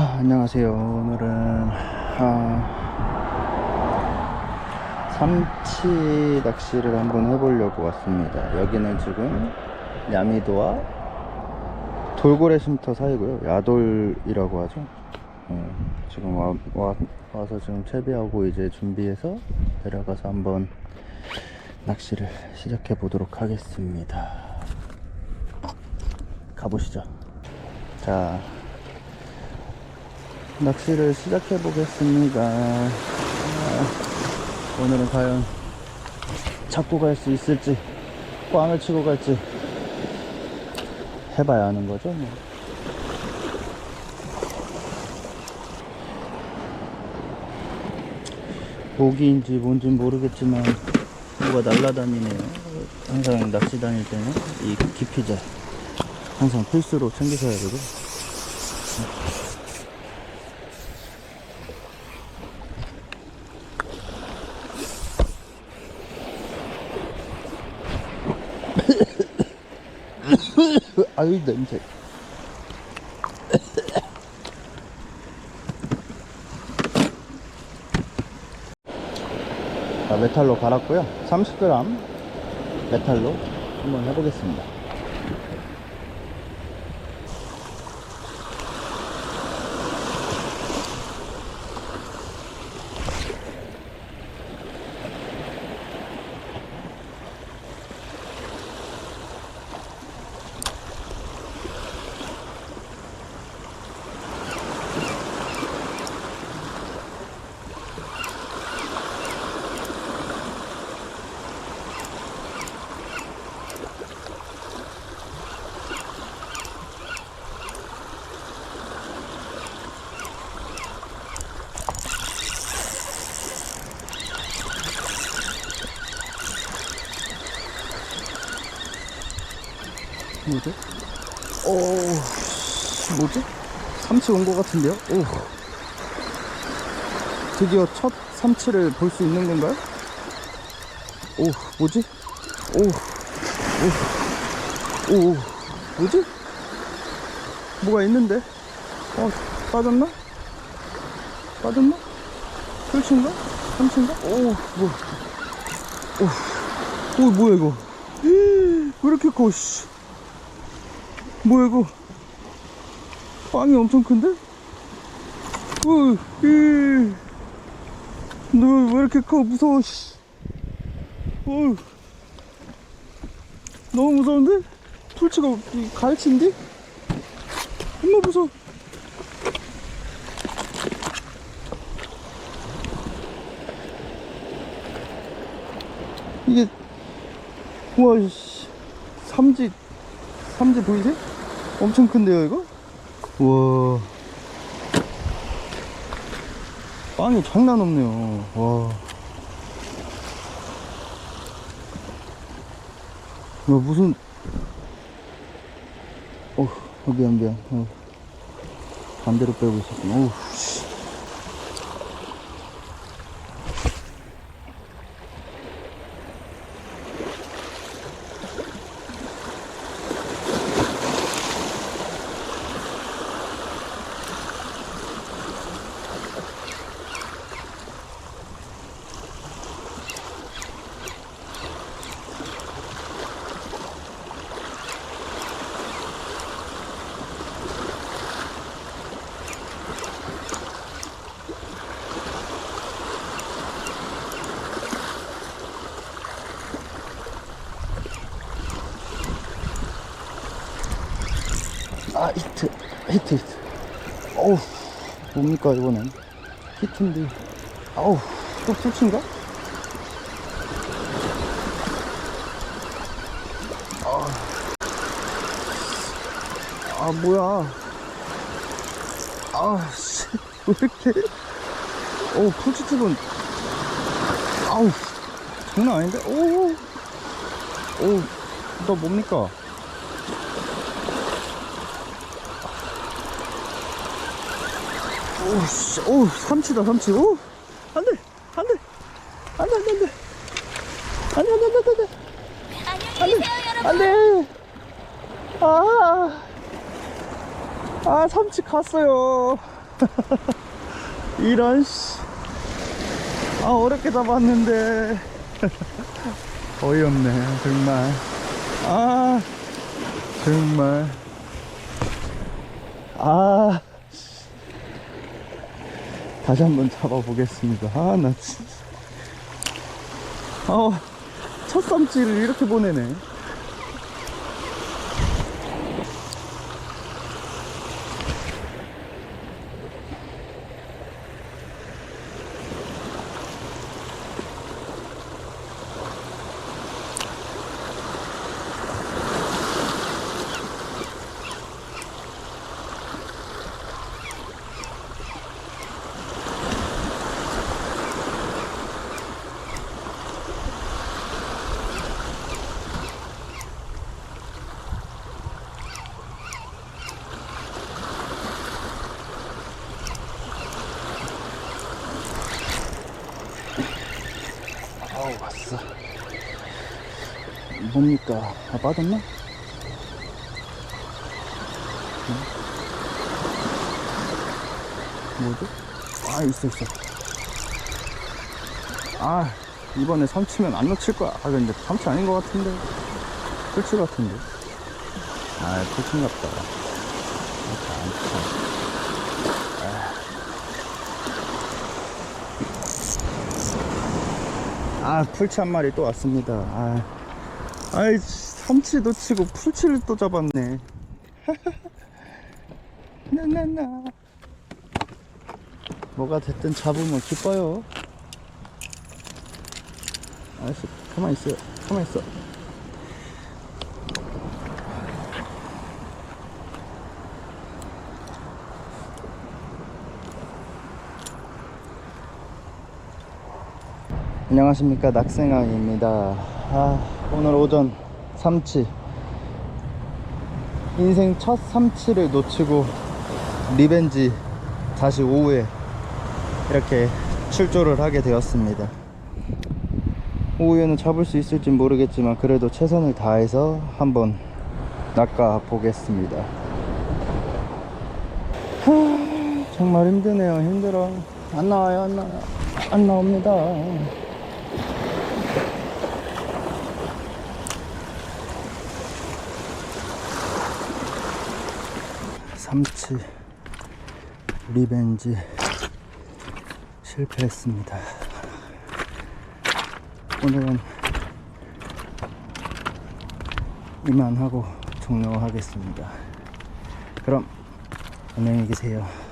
아, 안녕하세요. 오늘은 아, 삼치 낚시를 한번 해보려고 왔습니다. 여기는 지금 야미도와 돌고래 쉼터 사이고요. 야돌이라고 하죠. 어, 지금 와, 와, 와서 지금 채비하고 이제 준비해서 내려가서 한번 낚시를 시작해 보도록 하겠습니다. 가보시죠. 자, 낚시를 시작해 보겠습니다. 아, 오늘은 과연 잡고 갈 수 있을지, 꽝을 치고 갈지 해봐야 하는 거죠. 뭐. 모기인지 뭔지 모르겠지만 뭐가 날라다니네요. 항상 낚시 다닐 때는 이 기피제 항상 필수로 챙기셔야 되고. 아유 냄새. 자, 메탈로 갈았고요. 30g 메탈로 한번 해보겠습니다. 뭐지? 오, 뭐지? 삼치 온 것 같은데요? 오. 드디어 첫 삼치를 볼 수 있는 건가요? 오, 뭐지? 오, 오, 오, 뭐지? 뭐가 있는데? 어, 빠졌나? 빠졌나? 풀친가? 삼치인가? 오, 뭐, 오, 오, 뭐야 이거? 왜 이렇게 커, 씨. 뭐야 이거 빵이 엄청 큰데? 어, 너왜 이렇게 커 무서워 씨. 어, 너무 무서운데? 풀치가 이 갈치인데? 엄마 무서워 이게 우와 씨 삼지 삼지 보이세요? 엄청 큰데요 이거? 우와. 빵이 장난 없네요. 와. 야, 무슨. 어, 어 미안 미안. 어. 반대로 빼고 있었구나. 어우 씨. 아 히트 히트. 어우 뭡니까 이거는 히트인데. 아우 또 풀친가? 아, 아 뭐야. 아씨 왜 이렇게. 어우 풀치집은 아우 장난 아닌데? 오우. 오우 너 뭡니까 오우 오, 삼치다, 삼치. 오, 안 돼, 안 돼. 안 돼, 안 돼, 안 돼. 안 돼, 안 돼, 안 돼, 안 돼. 안녕히 안 돼. 아, 아, 삼치 갔어요. 이런, 씨. 아, 어렵게 잡았는데. 어이없네, 정말. 아, 정말. 아. 다시 한번 잡아보겠습니다. 아 나 진짜. 어 첫 쌈치를 이렇게 보내네 뭡니까 아 빠졌나? 응? 뭐지? 아 있어 있어 아 이번에 삼치면 안 놓칠 거야 아 근데 삼치 아닌 것 같은데 풀치 같은데 아 풀친 같다 이렇게 안 쳐. 아 풀치 한 마리 또 왔습니다 아, 아이 삼치도 치고 풀치를 또 잡았네. 나나나. 뭐가 됐든 잡으면 기뻐요. 아이씨 가만히 있어요. 가만히 있어. 안녕하십니까 낙생왕입니다 아, 오늘 오전 삼치 인생 첫 삼치를 놓치고 리벤지 다시 오후에 이렇게 출조를 하게 되었습니다. 오후에는 잡을 수 있을지 모르겠지만 그래도 최선을 다해서 한번 낚아 보겠습니다. 하, 정말 힘드네요. 힘들어. 안 나와요 안 나와요 안 나옵니다 삼치 리벤지 실패했습니다. 오늘은 이만하고 종료하겠습니다. 그럼 안녕히 계세요.